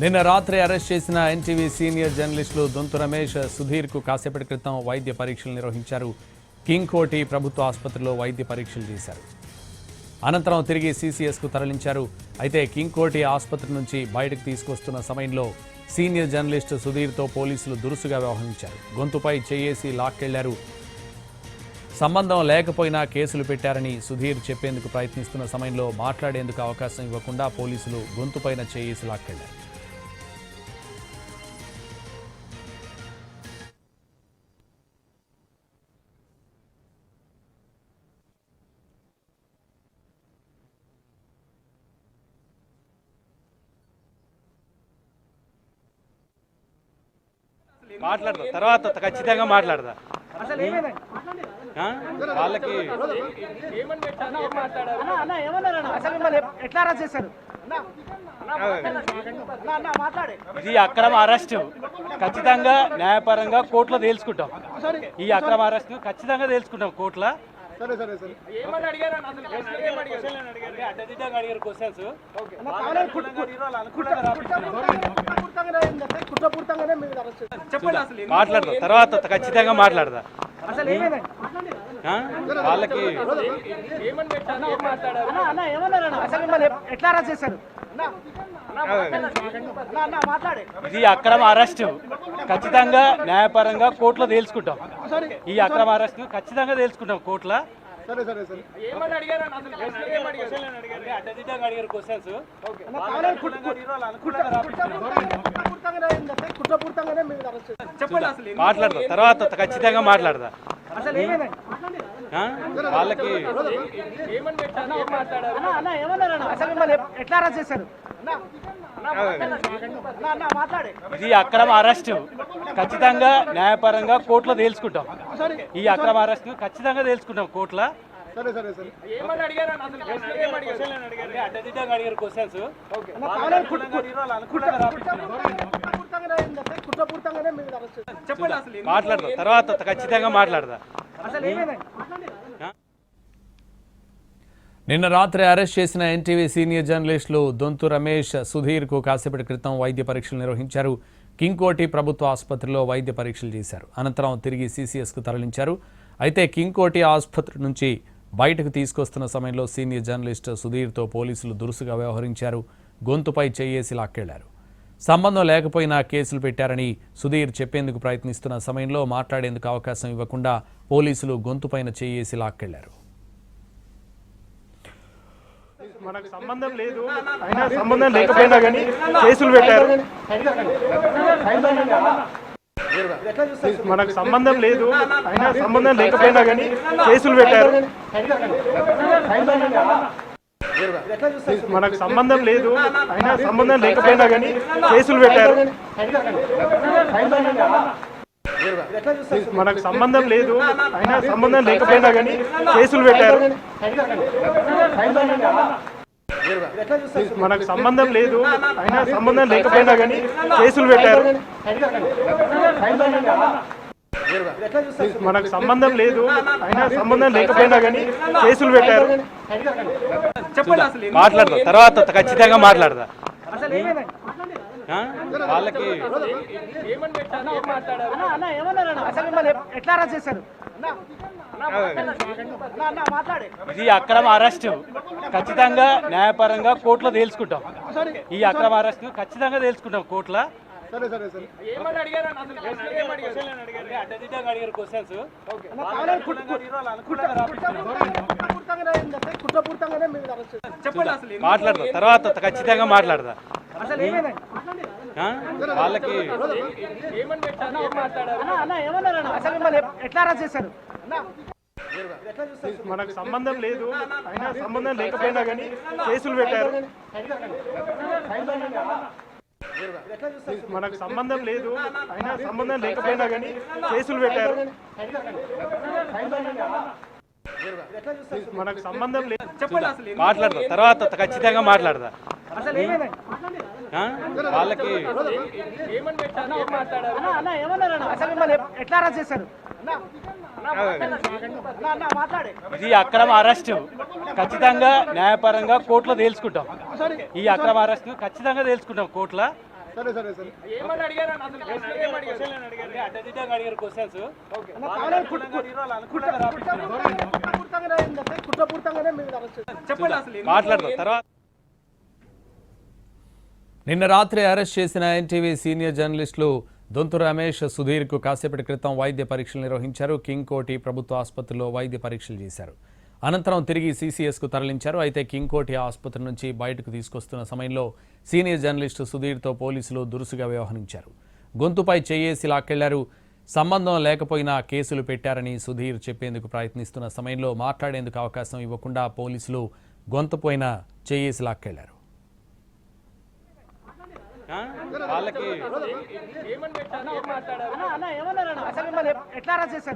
నిన్న రాత్రి అరెస్ట్ చేసిన ఎన్టీవీ సీనియర్ జర్నలిస్టులు దొంతు రమేష్ సుధీర్కు కాసేపటి క్రితం వైద్య పరీక్షలు నిర్వహించారు. కింగ్ కోటి ప్రభుత్వ ఆసుపత్రిలో వైద్య పరీక్షలు చేశారు. అనంతరం తిరిగి సీసీఎస్కు తరలించారు. అయితే కింగ్ కోటి ఆసుపత్రి నుంచి బయటకు తీసుకొస్తున్న సమయంలో సీనియర్ జర్నలిస్టు సుధీర్తో పోలీసులు దురుసుగా వ్యవహరించారు. గొంతుపై చేయేసి లాక్కెళ్ళారు. సంబంధం లేకపోయినా కేసులు పెట్టారని సుధీర్ చెప్పేందుకు ప్రయత్నిస్తున్న సమయంలో మాట్లాడేందుకు అవకాశం ఇవ్వకుండా పోలీసులు గొంతుపైన చేయేసి లాక్కెళ్ళారు. మాట్లాడదా? తర్వాత ఖచ్చితంగా మాట్లాడదా? వాళ్ళకి అన్న, అన్న, ఏమన్నారన్న? అసలు మిమ్మల్ని ఎట్లా అరెస్ట్ చేశారు? అన్న, అన్న, అన్న, మాట్లాడే. ఇది అక్రమ అరెస్ట్. ఖచ్చితంగా న్యాయపరంగా కోర్టులో తేల్చుకుంటాం. ఈ అక్రమ అరెస్ట్ ఖచ్చితంగా తేల్చుకుంటాం కోర్టులో. అడిగారు క్వశ్చన్స్ మాట్లాడదా. తర్వాత ఖచ్చితంగా మాట్లాడదా? వాళ్ళకి అన్న, అన్న, ఏమన్నారన్న? అసలు మిమ్మల్ని ఎట్లా అరెస్ట్ చేశారు? అన్న, అన్న, అన్న, అన్న, మాట్లాడే. ఇది అక్రమ అరెస్ట్. ఖచ్చితంగా న్యాయపరంగా కోర్టులో తేల్చుకుంటాం. ఈ అక్రమ అరెస్ట్ ఖచ్చితంగా తేల్చుకుంటాం కోర్టులో. ఏమని అడిగారన్న? అసలు ఏమని అడిగారు? అడ్డదిడ్డంగా అడిగారు క్వశ్చన్స్ అన్న, కావాలని కుట్ర- కుట్ర- కుట్రపూరితంగానే ఏంటంటే కుట్రపూరితంగానే మీరు అరెస్ట్ చేశారు. చెప్పండి అసలు ఏం- మాట్లాడదా? తర్వాత ఖచ్చితంగా మాట్లాడదా? అసలు? వాళ్ళకి అన్న, అన్న, ఏమన్నారన్న? అసలు మిమ్మల్ని ఎట్లా అరెస్ట్ చేశారు? అన్న, ఇది అక్రమ అరెస్ట్. ఖచ్చితంగా న్యాయపరంగా కోర్టులో తేల్చుకుంటాం. ఈ అక్రమ అరెస్ట్ ఖచ్చితంగా తేల్చుకుంటాం కోర్టులో. అడిగారు? క్వశ్చన్స్ మాట్లాడదా. తర్వాత ఖచ్చితంగా మాట్లాడదా. నిన్న రాత్రి అరెస్ట్ చేసిన ఎన్టీవీ సీనియర్ జర్నలిస్టులు దొంతు రమేష్ సుధీర్కు కాసేపటి క్రితం వైద్య పరీక్షలు నిర్వహించారు. కింగ్కోటి ప్రభుత్వ ఆసుపత్రిలో వైద్య పరీక్షలు చేశారు. అనంతరం తిరిగి సీసీఎస్కు తరలించారు. అయితే కింగ్కోటి ఆసుపత్రి నుంచి బయటకు తీసుకొస్తున్న సమయంలో సీనియర్ జర్నలిస్ట్ సుధీర్తో పోలీసులు దురుసుగా వ్యవహరించారు. గొంతుపై చేయేసి లాక్కెళ్ళారు. సంబంధం లేకపోయినా కేసులు పెట్టారని సుధీర్ చెప్పేందుకు ప్రయత్నిస్తున్న సమయంలో మాట్లాడేందుకు అవకాశం ఇవ్వకుండా పోలీసులు గొంతుపైన చేయేసి లాక్కెళ్ళారు. మనకు సంబంధం లేదు. అయినా సంబంధం లేకపోయినా కానీ కేసులు పెట్టారు. మనకు సంబంధం లేదు. అయినా సంబంధం లేకపోయినా కానీ కేసులు పెట్టారు. మనకు సంబంధం లేదు. అయినా సంబంధం లేకపోయినా కానీ కేసులు పెట్టారు. మనకు సంబంధం లేదు. అయినా సంబంధం లేకపోయినా కానీ కేసులు పెట్టారు. మనకు సంబంధం లేదు. అయినా సంబంధం లేకపోయినా కానీ కేసులు పెట్టారు. మనకు సంబంధం లేదు. అయినా సంబంధం లేకపోయినా కానీ కేసులు పెట్టారు. చెప్పండి మాట్లాడదా. తర్వాత ఖచ్చితంగా మాట్లాడదా? వాళ్ళకి ఎట్లా చేశారు ఇది అక్రమ అరెస్ట్. ఖచ్చితంగా న్యాయపరంగా కోర్టులో తేల్చుకుంటాం. ఈ అక్రమ అరెస్ట్ ఖచ్చితంగా తేల్చుకుంటాం కోర్టులో. మాట్లాడదా. తర్వాత ఖచ్చితంగా మాట్లాడదా? వాళ్ళకి అన్న, అన్న, ఏమన్నారన్న? అసలు మిమ్మల్ని ఎట్లా అరెస్ట్ చేశారు? అన్న, మనకు సంబంధం లేదు. అయినా సంబంధం లేకపోయినా కానీ కేసులు పెట్టారు. మనకు సంబంధం లేదు. అయినా సంబంధం లేకపోయినా కానీ కేసులు పెట్టారు. మనకు సంబంధం లేదు. మాట్లాడదా తర్వాత ఖచ్చితంగా మాట్లాడదా? వాళ్ళకి అన్న, అన్న, ఏమన్నారన్న? అసలు మిమ్మల్ని ఎట్లా అరెస్ట్ చేశారు ఇది అక్రమ అరెస్ట్ ఖచ్చితంగా న్యాయపరంగా కోర్టులో తేల్చుకుంటాం ఈ అక్రమ అరెస్ట్ ఖచ్చితంగా తేల్చుకుంటాం కోర్టులో? మాట్లాడదాం తర్వాత నిన్న రాత్రి అరెస్ట్ చేసిన ఎన్టీవీ సీనియర్ జర్నలిస్టులు దొంతు రమేష్ సుధీర్కు కాసేపటి క్రితం వైద్య పరీక్షలు నిర్వహించారు. కింగ్ కోటి ప్రభుత్వ ఆసుపత్రిలో వైద్య పరీక్షలు చేశారు. అనంతరం తిరిగి సీసీఎస్కు తరలించారు. అయితే కింగ్ కోటి ఆసుపత్రి నుంచి బయటకు తీసుకొస్తున్న సమయంలో సీనియర్ జర్నలిస్టు సుధీర్తో పోలీసులు దురుసుగా వ్యవహరించారు. గొంతుపై చేయేసి లాక్కెళ్ళారు. సంబంధం లేకపోయినా కేసులు పెట్టారని సుధీర్ చెప్పేందుకు ప్రయత్నిస్తున్న సమయంలో మాట్లాడేందుకు అవకాశం ఇవ్వకుండా పోలీసులు గొంతుపోయిన చేయేసి లాక్కెళ్ళారు. వాళ్ళకి ఎట్లా అరెస్ట్